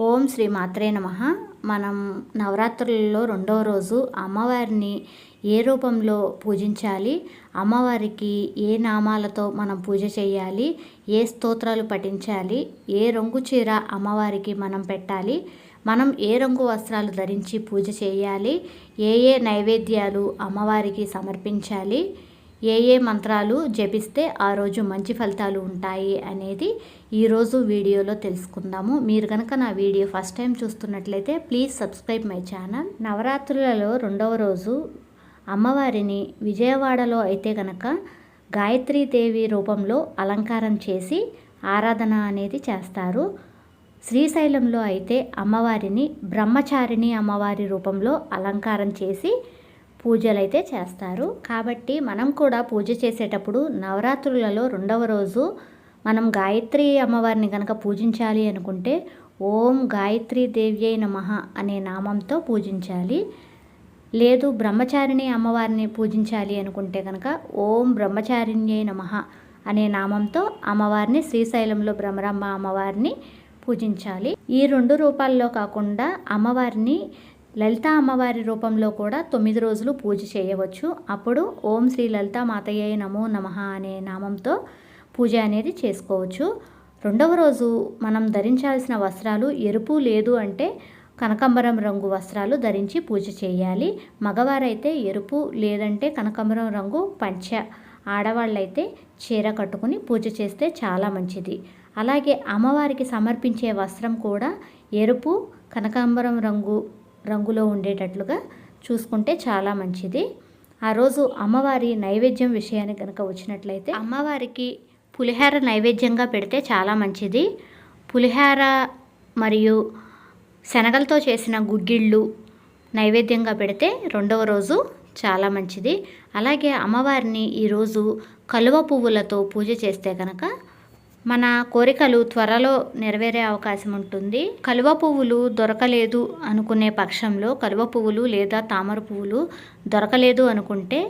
ఓం శ్రీ మాత్రే నమ. మనం నవరాత్రులలో రెండవ రోజు అమ్మవారిని ఏ రూపంలో పూజించాలి? అమ్మవారికి ఏ నామాలతో మనం పూజ చేయాలి? ఏ స్తోత్రాలు పఠించాలి? ఏ రంగు చీర అమ్మవారికి మనం పెట్టాలి? మనం ఏ రంగు వస్త్రాలు ధరించి పూజ చేయాలి? ఏ ఏ నైవేద్యాలు అమ్మవారికి సమర్పించాలి? ఏ ఏ మంత్రాలు జపిస్తే ఆ రోజు మంచి ఫలితాలు ఉంటాయి అనేది ఈరోజు వీడియోలో తెలుసుకుందాము. మీరు కనుక నా వీడియో ఫస్ట్ టైం చూస్తున్నట్లయితే ప్లీజ్ సబ్స్క్రైబ్ మై ఛానల్. నవరాత్రులలో రెండవ రోజు అమ్మవారిని విజయవాడలో అయితే కనుక గాయత్రీదేవి రూపంలో అలంకారం చేసి ఆరాధన అనేది చేస్తారు. శ్రీశైలంలో అయితే అమ్మవారిని బ్రహ్మచారిణి అమ్మవారి రూపంలో అలంకారం చేసి పూజలు అయితే చేస్తారు. కాబట్టి మనం కూడా పూజ చేసేటప్పుడు నవరాత్రులలో రెండవ రోజు మనం గాయత్రి అమ్మవారిని కనుక పూజించాలి అనుకుంటే ఓం గాయత్రి దేవ్యై నమ అనే నామంతో పూజించాలి. లేదు బ్రహ్మచారిణి అమ్మవారిని పూజించాలి అనుకుంటే కనుక ఓం బ్రహ్మచారిణ్యై నమ అనే నామంతో అమ్మవారిని శ్రీశైలంలో బ్రహ్మరమ్మ అమ్మవారిని పూజించాలి. ఈ రెండు రూపాల్లో కాకుండా అమ్మవారిని లలిత అమ్మవారి రూపంలో కూడా తొమ్మిది రోజులు పూజ చేయవచ్చు. అప్పుడు ఓం శ్రీ లలిత మాతయ్య నమో నమ అనే నామంతో పూజ అనేది చేసుకోవచ్చు. రెండవ రోజు మనం ధరించాల్సిన వస్త్రాలు ఎరుపు లేదు అంటే కనకంబరం రంగు వస్త్రాలు ధరించి పూజ చేయాలి. మగవారైతే ఎరుపు లేదంటే కనకంబరం రంగు పంచ ఆడవాళ్ళైతే చీర కట్టుకుని పూజ చేస్తే చాలా మంచిది. అలాగే అమ్మవారికి సమర్పించే వస్త్రం కూడా ఎరుపు కనకాంబరం రంగు రంగులో ఉండేటట్లుగా చూసుకుంటే చాలా మంచిది. ఆ రోజు అమ్మవారి నైవేద్యం విషయానికి కనుక వచ్చినట్లయితే అమ్మవారికి పులిహార నైవేద్యంగా పెడితే చాలా మంచిది. పులిహార మరియు శనగలతో చేసిన గుగ్గిళ్ళు నైవేద్యంగా పెడితే రెండవ రోజు చాలా మంచిది. అలాగే అమ్మవారిని ఈరోజు కలువ పువ్వులతో పూజ చేస్తే కనుక మన కోరికలు త్వరలో నెరవేరే అవకాశం ఉంటుంది. కలువ పువ్వులు దొరకలేదు అనుకునే పక్షంలో కలువ పువ్వులు లేదా తామర పువ్వులు దొరకలేదు అనుకుంటే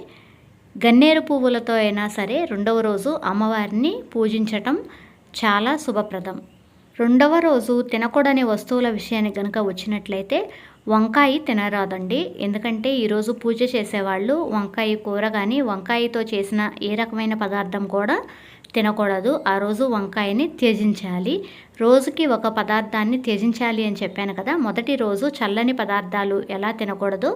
గన్నేరు పువ్వులతో అయినా సరే రెండవ రోజు అమ్మవారిని పూజించటం చాలా శుభప్రదం. రెండవ రోజు తినకూడని వస్తువుల విషయానికి కనుక వచ్చినట్లయితే వంకాయ తినరాదండి. ఎందుకంటే ఈరోజు పూజ చేసేవాళ్ళు వంకాయ కూర కానీ వంకాయతో చేసిన ఏ రకమైన పదార్థం కూడా తినకూడదు. ఆ రోజు వంకాయని త్యజించాలి. రోజుకి ఒక పదార్థాన్ని త్యజించాలి అని చెప్పాను కదా. మొదటి రోజు చల్లని పదార్థాలు ఎలా తినకూడదు?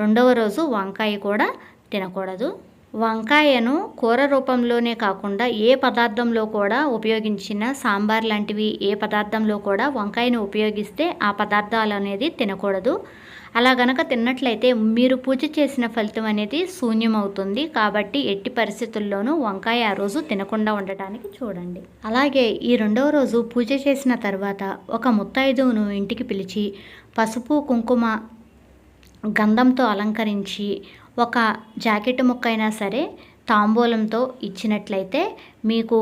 రెండవ రోజు వంకాయ కూడా తినకూడదు. వంకాయను కూర రూపంలోనే కాకుండా ఏ పదార్థంలో కూడా ఉపయోగించిన సాంబార్ లాంటివి ఏ పదార్థంలో కూడా వంకాయను ఉపయోగిస్తే ఆ పదార్థాలు అనేది తినకూడదు. అలా గనక తిన్నట్లయితే మీరు పూజ చేసిన ఫలితం అనేది శూన్యమవుతుంది. కాబట్టి ఎట్టి పరిస్థితుల్లోనూ వంకాయ ఆ రోజు తినకుండా ఉండటానికి చూడండి. అలాగే ఈ రెండవ రోజు పూజ చేసిన తర్వాత ఒక ముత్తైదువును ఇంటికి పిలిచి పసుపు కుంకుమ గంధంతో అలంకరించి ఒక జాకెట్ ముక్క అయినా సరే తాంబూలంతో ఇచ్చినట్లయితే మీకు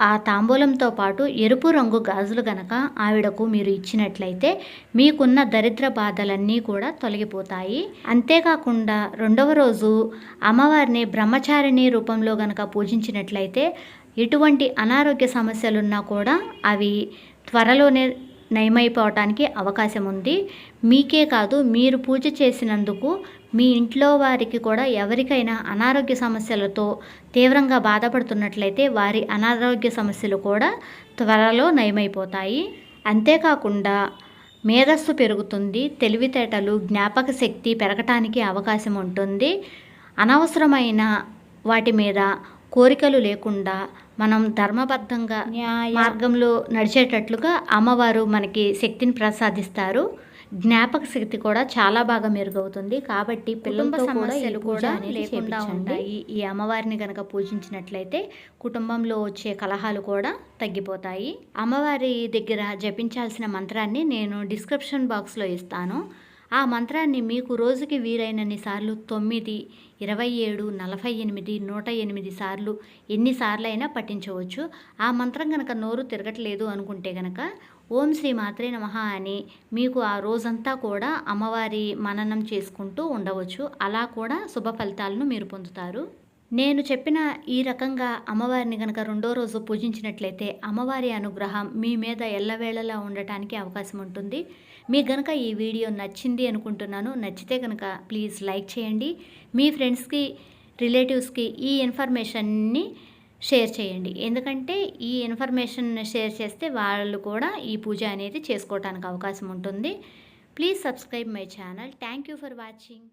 ఆ తాంబూలంతో పాటు ఎరుపు రంగు గాజులు గనక ఆవిడకు మీరు ఇచ్చినట్లయితే మీకున్న దరిద్ర బాధలన్నీ కూడా తొలగిపోతాయి. అంతేకాకుండా రెండవ రోజు అమ్మవారిని బ్రహ్మచారిణి రూపంలో గనక పూజించినట్లయితే ఎటువంటి అనారోగ్య సమస్యలున్నా కూడా అవి త్వరలోనే నయమైపోవటానికి అవకాశం ఉంది మీకే కాదు మీరు పూజ చేసినందుకు మీ ఇంట్లో వారికి కూడా ఎవరికైనా అనారోగ్య సమస్యలతో తీవ్రంగా బాధపడుతున్నట్లయితే వారి అనారోగ్య సమస్యలు కూడా త్వరలో నయమైపోతాయి. అంతేకాకుండా మేధస్సు పెరుగుతుంది తెలివితేటలు జ్ఞాపక శక్తి పెరగటానికి అవకాశం ఉంటుంది అనవసరమైన వాటి మీద కోరికలు లేకుండా మనం ధర్మబద్ధంగా మార్గంలో నడిచేటట్లుగా అమ్మవారు మనకి శక్తిని ప్రసాదిస్తారు. జ్ఞాపక శక్తి కూడా చాలా బాగా మెరుగవుతుంది. కాబట్టి పిల్లలతో సమస్యలు కూడా లేకుండా ఉంటాయి. ఈ అమ్మవారిని కనుక పూజించినట్లయితే కుటుంబంలో వచ్చే కలహాలు కూడా తగ్గిపోతాయి. అమ్మవారి దగ్గర జపించాల్సిన మంత్రాన్ని నేను డిస్క్రిప్షన్ బాక్స్లో ఇస్తాను. ఆ మంత్రాన్ని మీకు రోజుకి వీలైనన్ని సార్లు తొమ్మిది ఇరవై ఏడు నలభై ఎనిమిది నూట ఎనిమిది సార్లు ఎన్నిసార్లైనా పఠించవచ్చు. ఆ మంత్రం కనుక నోరు తిరగట్లేదు అనుకుంటే కనుక ఓం శ్రీ మాత్రే నమ అని మీకు ఆ రోజంతా కూడా అమ్మవారి మననం చేసుకుంటూ ఉండవచ్చు. అలా కూడా శుభ ఫలితాలను మీరు పొందుతారు. నేను చెప్పిన ఈ రకంగా అమ్మవారిని కనుక రెండో రోజు పూజించినట్లయితే అమ్మవారి అనుగ్రహం మీ మీద ఎల్లవేళలా ఉండటానికి అవకాశం ఉంటుంది. మీకు కనుక ఈ వీడియో నచ్చింది అనుకుంటున్నాను నచ్చితే కనుక ప్లీజ్ లైక్ చేయండి. మీ ఫ్రెండ్స్కి రిలేటివ్స్కి ఈ ఇన్ఫర్మేషన్ని షేర్ చేయండి. ఎందుకంటే ఈ ఇన్ఫర్మేషన్ షేర్ చేస్తే వాళ్ళు కూడా ఈ పూజ అనేది చేసుకోవడానికి అవకాశం ఉంటుంది. Please subscribe my channel. Thank you for watching.